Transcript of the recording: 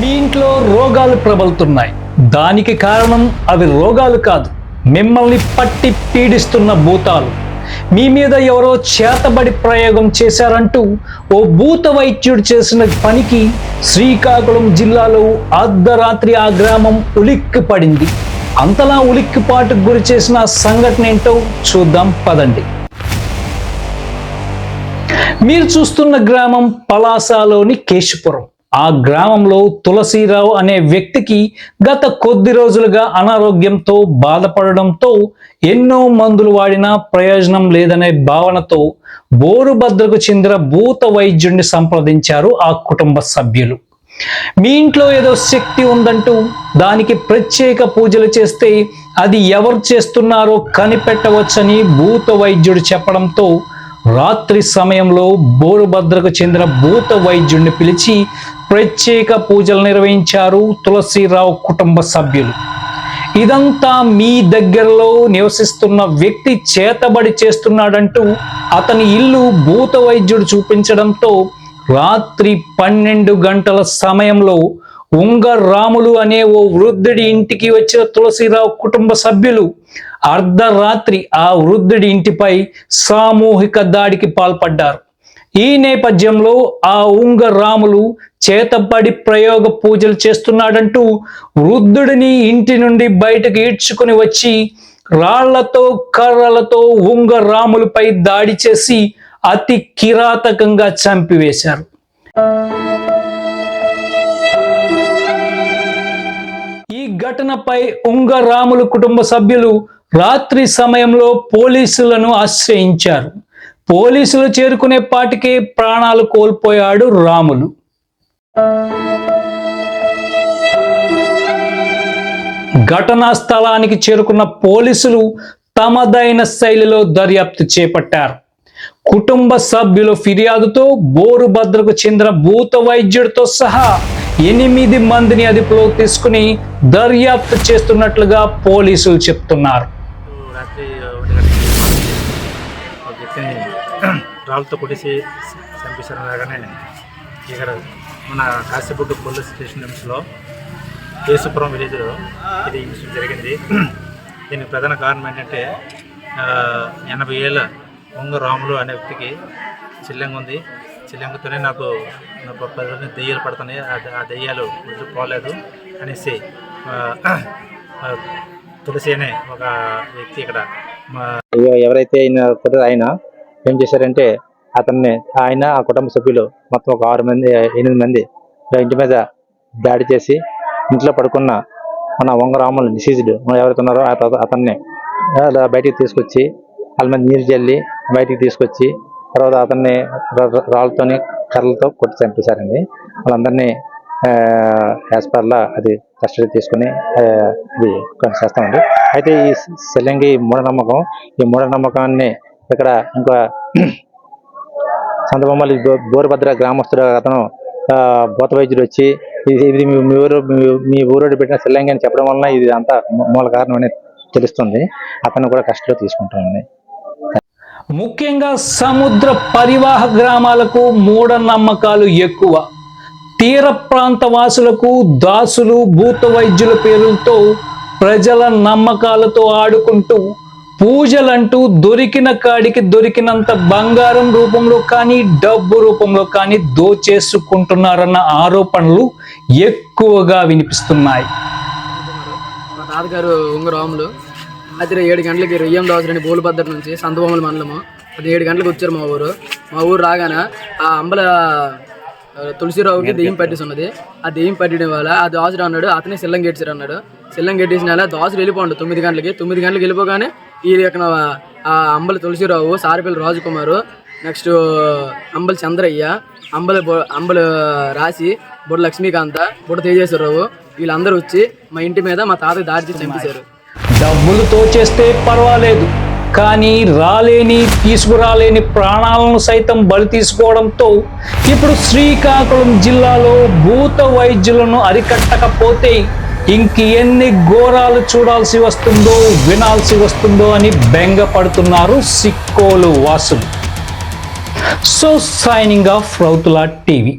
మీ ఇంట్లో రోగాలు ప్రబలుతున్నాయి. దానికి కారణం అవి రోగాలు కాదు. మిమ్మల్ని పట్టి పీడిస్తున్న భూతాలు. మీ మీద ఎవరో చేతబడి ప్రయోగం చేశారంటూ ఓ భూత వైద్యుడు చేసిన పనికి శ్రీకాకుళం జిల్లాలో అర్ధరాత్రి ఆ గ్రామం ఉలిక్కి పడింది అంతలా ఉలిక్కిపాటుకు గురి చేసిన సంఘటన ఏంటో చూద్దాం పదండి. మీరు చూస్తున్న గ్రామం పలాసలోని కేశపురం. ఆ గ్రామంలో తులసీరావు అనే వ్యక్తికి గత కొద్ది రోజులుగా అనారోగ్యంతో బాధపడడంతో ఎన్నో మందులు వాడినా ప్రయోజనం లేదనే భావనతో బోరుభద్రకు చెందిన భూత వైద్యుడిని సంప్రదించారు ఆ కుటుంబ సభ్యులు. మీ ఇంట్లో ఏదో శక్తి ఉందంటూ దానికి ప్రత్యేక పూజలు చేస్తే అది ఎవరు చేస్తున్నారో కనిపెట్టవచ్చని భూత వైద్యుడు చెప్పడంతో రాత్రి సమయంలో బోరుభద్రకు చెందిన భూత వైద్యుడిని పిలిచి ప్రత్యేక పూజలు నిర్వహించారు తులసిరావు కుటుంబ సభ్యులు. ఇదంతా మీ దగ్గరలో నివసిస్తున్న వ్యక్తి చేతబడి చేస్తున్నాడంటూ అతని ఇల్లు భూత వైద్యుడు చూపించడంతో రాత్రి పన్నెండు గంటల సమయంలో ఉంగరాములు అనే ఓ వృద్ధుడి ఇంటికి వచ్చిన తులసిరావు కుటుంబ సభ్యులు అర్ధరాత్రి ఆ వృద్ధుడి ఇంటిపై సామూహిక దాడికి పాల్పడ్డారు. ఈ నేపథ్యంలో ఆ ఉంగ రాములు చేతబడి ప్రయోగ పూజలు చేస్తున్నాడంటూ వృద్ధుడిని ఇంటి నుండి బయటకు ఈడ్చుకుని వచ్చి రాళ్ళతో కర్రలతో ఉంగ రాములపై దాడి చేసి అతి కిరాతకంగా చంపివేశారు. ఘటనపై ఉంగరాములు కుటుంబ సభ్యులు రాత్రి సమయంలో పోలీసులను ఆశ్రయించారు. పోలీసులు చేరుకునే పాటికి ప్రాణాలు కోల్పోయాడు రాములు. ఘటనా స్థలానికి చేరుకున్న పోలీసులు తమదైన శైలిలో దర్యాప్తు చేపట్టారు. కుటుంబ సభ్యుల ఫిర్యాదుతో బోరుభద్రకు చెందిన భూత వైద్యుడితో సహా ఎనిమిది మందిని అదుపులో తీసుకుని దర్యాప్తు చేస్తున్నట్లుగా పోలీసులు చెప్తున్నారు. రాత్రి ఒక వ్యక్తిని రాళ్ళతో కొట్టేసి చంపేశారు అనగానే ఇక్కడ మన కాశీబుడ్డు పోలీస్ స్టేషన్ లిమిట్స్లో కేసుపురం విలేజ్లో ఇది ఇన్సిడెంట్ జరిగింది. దీనికి ప్రధాన కారణం ఏంటంటే ఎనభై ఏళ్ళ ఉంగ రాములు అనే వ్యక్తికి చిల్లంగా ఉంది. చిల్లంగతోనే నాకు పది దెయ్యాలు పడుతున్నాయి ఆ దెయ్యాలు వదిలి పోలేదు అనేసి తులసి అనే ఒక వ్యక్తి ఇక్కడ మా ఎవరైతే ఆయన కుర్ర ఆయన ఏం చేశారంటే అతన్ని ఆయన ఆ కుటుంబ సభ్యులు మొత్తం ఒక ఆరు మంది ఎనిమిది మంది ఇంటి మీద దాడి చేసి ఇంట్లో పడుకున్న మన వంగరాములు డిసీజ్డ్ ఎవరైతే ఉన్నారో అతన్ని అలా బయటికి తీసుకొచ్చి వాళ్ళ మీద నీరు చల్లి బయటికి తీసుకొచ్చి తర్వాత అతన్ని రాళ్ళతోని కర్రలతో కొట్టి చంపేశారండి. వాళ్ళందరినీ యాజ్ పర్లా అది కస్టడీ తీసుకుని ఇది చేస్తామండి. అయితే ఈ సెల్లంగి మూఢనమ్మకం ఈ మూఢనమ్మకాన్ని ఇక్కడ ఇంకా సంతబొమ్మలు బోరభద్ర గ్రామస్తుడు అతను భూత వైద్యుడు వచ్చి ఇది ఇది మీ ఊరు మీ- ఊరోడు పెట్టిన సెల్లంగి అని చెప్పడం వలన ఇది అంతా మూల కారణం అనేది తెలుస్తుంది. అతను కూడా కస్టడీలో తీసుకుంటామండి. ముఖ్యంగా సముద్ర పరివాహ గ్రామాలకు మూఢనమ్మకాలు ఎక్కువ. తీర ప్రాంత వాసులకు దాసులు భూత వైద్యుల పేరులతో ప్రజల నమ్మకాలతో ఆడుకుంటూ పూజలంటూ దొరికిన కాడికి దొరికినంత బంగారం రూపంలో కానీ డబ్బు రూపంలో కానీ దోచేసుకుంటున్నారన్న ఆరోపణలు ఎక్కువగా వినిపిస్తున్నాయి. మా తాతగారు ఉంగరాములు. రాత్రి ఏడు గంటలకి రొయ్యం దాసులని బోలుభద్ర నుంచి సంతబొమ్మల మండలము. అది ఏడు గంటలకు వచ్చారు మా ఊరు. మా ఊరు రాగానే ఆ అంబల తులసిరావుకి దెయ్యం పట్టేసి ఉన్నది ఆ దెయ్యం పట్టడం వల్ల ఆ దాసుడు అన్నాడు అతనే సిల్లం గెట్టారు అన్నాడు. సిల్లం గెట్టేసిన నెల దాసుడు వెళ్ళిపోండు తొమ్మిది గంటలకి. తొమ్మిది గంటలకు వెళ్ళిపోగానే ఈ యొక్క ఆ అంబల తులసిరావు సారిపల్లి రాజకుమారు నెక్స్ట్ అంబల చంద్రయ్య అంబల అంబల రాసి బుడ్డ లక్ష్మీకాంత బుడ్డ తేజేశ్వరరావు వీళ్ళందరూ వచ్చి మా ఇంటి మీద మా తాతకి దాడి చేసి చంపేశారు. డబ్బులతో చేస్తే పర్వాలేదు. కానీ రాలేని తీసుకురాలేని ప్రాణాలను సైతం బలి తీసుకోవడంతో ఇప్పుడు శ్రీకాకుళం జిల్లాలో భూత వైద్యులను అరికట్టకపోతే ఇంక ఎన్ని ఘోరాలు చూడాల్సి వస్తుందో వినాల్సి వస్తుందో అని బెంగపడుతున్నారు సిక్కోలు వాసులు. So signing off Routhula TV